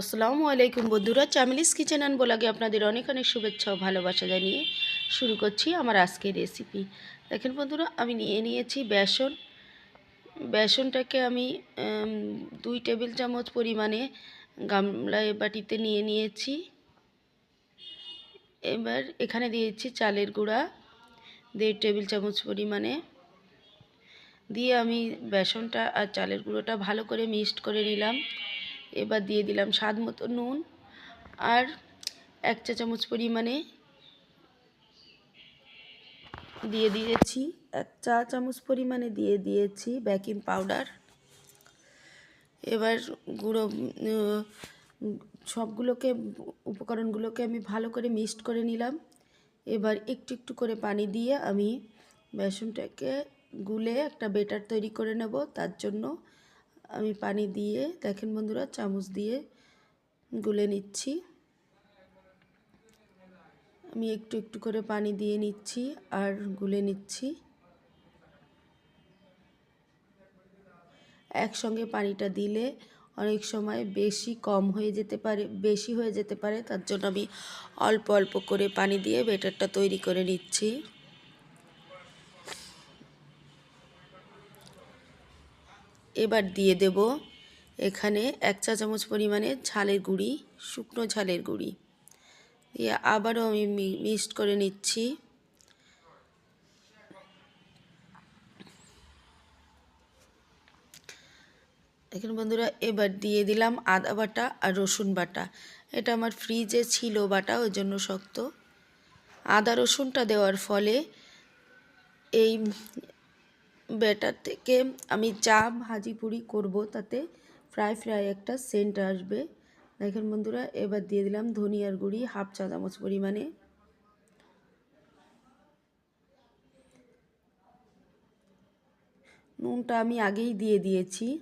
আসসালামু আলাইকুম বন্ধুরা চামিলিস কিচেন অ্যান্ড ব্লগে আপনাদের অনেক অনেক শুভেচ্ছা ও ভালোবাসা জানিয়ে শুরু করছি আমার আজকের রেসিপি দেখেন বন্ধুরা, আমি নিয়ে নিয়েছি বেসন। বেসনটাকে আমি দুই টেবিল চামচ পরিমাণে গামলায় বাটিতে নিয়ে নিয়েছি। এবার এখানে দিয়েছি চালের গুঁড়া, দেড় টেবিল চামচ পরিমাণে। দিয়ে আমি বেসনটা আর চালের গুঁড়োটা ভালো করে মিক্সড করে নিলাম। এবার দিয়ে দিলাম স্বাদ মতো নুন আর এক চা চামচ পরিমাণে দিয়ে দিয়েছি। এক চা চামচ পরিমাণে দিয়ে দিয়েছি বেকিং পাউডার। এবার গুঁড়ো সবগুলোকে, উপকরণগুলোকে আমি ভালো করে মিক্সড করে নিলাম। এবার একটু একটু করে পানি দিয়ে আমি বেসনটাকে গুলে একটা বেটার তৈরি করে নেব। তার জন্য আমি পানি দিয়ে, দেখেন বন্ধুরা, চামচ দিয়ে গুলে নিচ্ছি। আমি একটু একটু করে পানি দিয়ে নিচ্ছি আর গুলে নিচ্ছি। একসঙ্গে পানিটা দিলে অনেক সময় বেশি কম হয়ে যেতে পারে, বেশি হয়ে যেতে পারে। তার জন্য আমি অল্প অল্প করে পানি দিয়ে বেটারটা তৈরি করে নিচ্ছি। এবার দিয়ে দেব এখানে এক চা চামচ পরিমাণে ঝালের গুঁড়ি, শুকনো ঝালের গুঁড়ি। দিয়ে আবারও আমি মিক্সড করে নিচ্ছি। দেখুন বন্ধুরা, এবার দিয়ে দিলাম আদা বাটা আর রসুন বাটা। এটা আমার ফ্রিজে ছিল বাটা, ওই জন্য শক্ত। আদা রসুনটা দেওয়ার ফলে এই ব্যাটার থেকে। আমি চা, ভাজি পুরি করব, তাতে ফ্রাই ফ্রাই একটা সেন্ট আসবে। দেখেন বন্ধুরা, এবার দিয়ে দিলাম ধনিয়ার গুঁড়ি, হাফ চা চামচ পরিমাণে। নুনটা আমি আগেই দিয়ে দিয়েছি।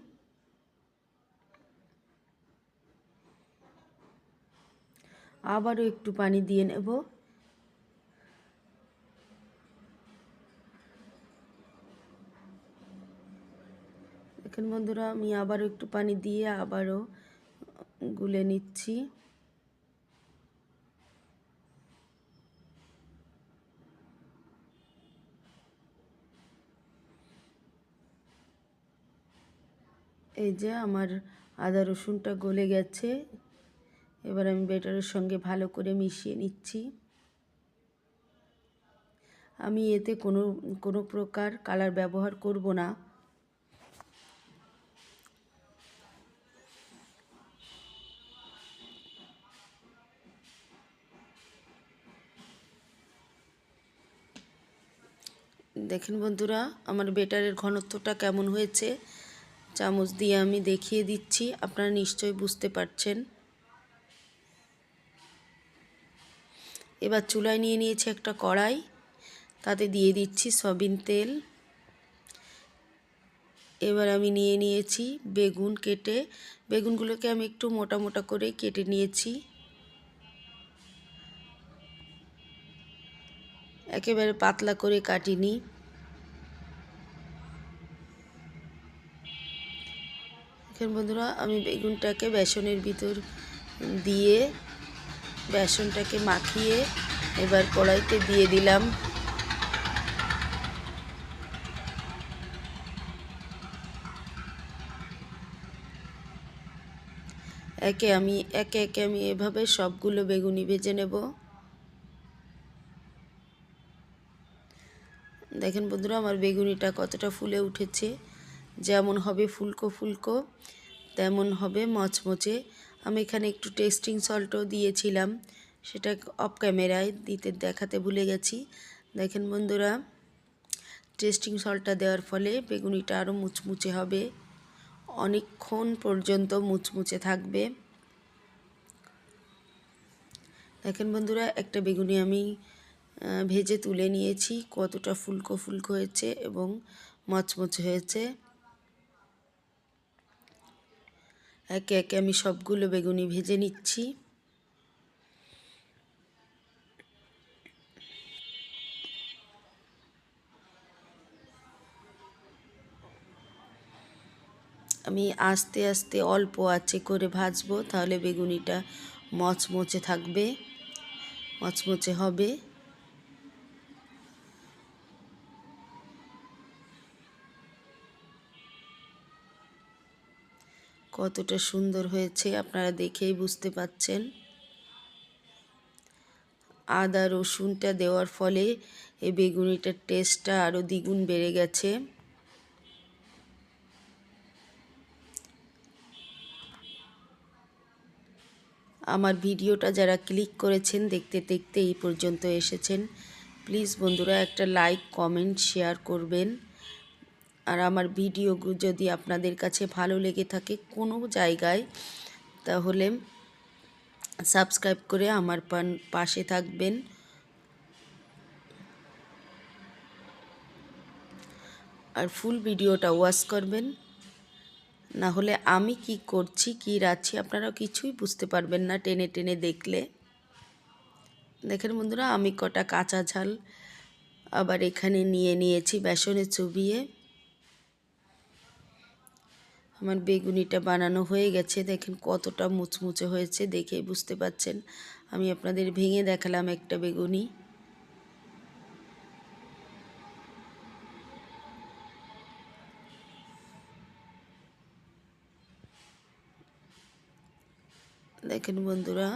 আবারও একটু পানি দিয়ে নেব। দেখেন বন্ধুরা আমি আবারও একটু পানি দিয়ে আবারও গুলে নিচ্ছি। এই যে আমার আদা রসুনটা গলে গেছে। এবার আমি বেটারের সঙ্গে ভালো করে মিশিয়ে নিচ্ছি। আমি এতে কোনো কোনো প্রকার কালার ব্যবহার করব না। দেখেন বন্ধুরা, আমার বেটারের ঘনত্বটা কেমন হয়েছে? চামচ দিয়ে আমি দেখিয়ে দিচ্ছি, আপনারা নিশ্চয়ই বুঝতে পারছেন। এবার চুলায় নিয়ে নিয়েছি একটা কড়াই, তাতে দিয়ে দিচ্ছি সয়াবিন তেল। এবার আমি নিয়ে নিয়েছি বেগুন কেটে, বেগুনগুলোকে আমি একটু মোটা মোটা করে কেটে নিয়েছি। একেবারে পাতলা করে কাটিনি। এখন বন্ধুরা, আমি বেগুনটাকে বেসনের ভিতর দিয়ে বেসনটাকে মাখিয়ে এবার কড়াইতে দিয়ে দিলাম। একে আমি, একে একে আমি এভাবে সবগুলো বেগুনি ভেজে নেব। দেখেন বন্ধুরা, আমার বেগুনিটা কতটা ফুলে উঠেছে। যেমন হবে ফুলকো ফুলকো, তেমন হবে মচমচে। আমি এখানে একটু টেস্টিং সল্টও দিয়েছিলাম, সেটা অফ ক্যামেরায় দিতে দেখাতে ভুলে গেছি। দেখেন বন্ধুরা, টেস্টিং সল্টটা দেওয়ার ফলে বেগুনিটা আরও মুচমুচে হবে। অনেকক্ষণ পর্যন্ত মুচমুচে থাকবে। দেখেন বন্ধুরা, একটা বেগুনি আমি ভেজে তুলে নিয়েছি। কতটা ফুলকো ফুলকো হয়েছে এবং মচমচে হয়েছে। একে একে আমি সবগুলো বেগুনি ভেজে নিচ্ছি। আমি আস্তে আস্তে অল্প আঁচে করে ভাজবো, তাহলে বেগুনিটা মচমচে থাকবে, মচমচে হবে। কতটা সুন্দর হয়েছে আপনারা দেখেই বুঝতে পাচ্ছেন। আদা, রসুনটা দেওয়ার ফলে এই বেগুনিটার টেস্টটা আরও দ্বিগুণ বেড়ে গেছে। আমার ভিডিওটা যারা ক্লিক করেছেন, দেখতে দেখতে এই পর্যন্ত এসেছেন। প্লিজ বন্ধুরা একটা লাইক, কমেন্ট, শেয়ার করবেন। আর আমার ভিডিও যদি আপনাদের কাছে ভালো লেগে থাকে কোনো জায়গায়, তাহলে সাবস্ক্রাইব করে আমার পাশে থাকবেন। আর ফুল ভিডিওটা ওয়াচ করবেন। না হলে আমি কি করছি, কি রাখছি আপনারা কিছুই বুঝতে পারবেন না টেনে টেনে দেখলে। দেখেন বন্ধুরা, আমি কটা কাঁচা ঝাল আবার এখানে নিয়ে নিয়েছি বেসনে চুবিয়ে। আমার বেগুনিটা বানানো হয়ে গেছে। দেখেন কতটা মুচমুচে হয়েছে দেখে বুঝতে পাচ্ছেন। আমি আপনাদের ভেঙে দেখালাম একটা বেগুনি। দেখেন বন্ধুরা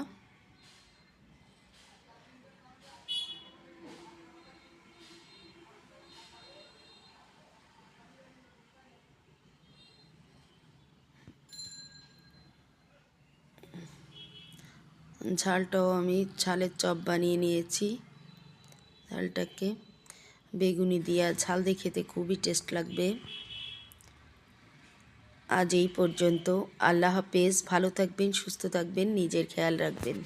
ঝালটাও আমি ঝালের চপ বানিয়ে নিয়েছি। ঝালটাকে বেগুনি দিয়া, ঝাল দিয়ে খেতে খুবই টেস্ট লাগবে। আজ এই পর্যন্ত। আল্লাহ হাফেজ। ভালো থাকবেন, সুস্থ থাকবেন, নিজের খেয়াল রাখবেন।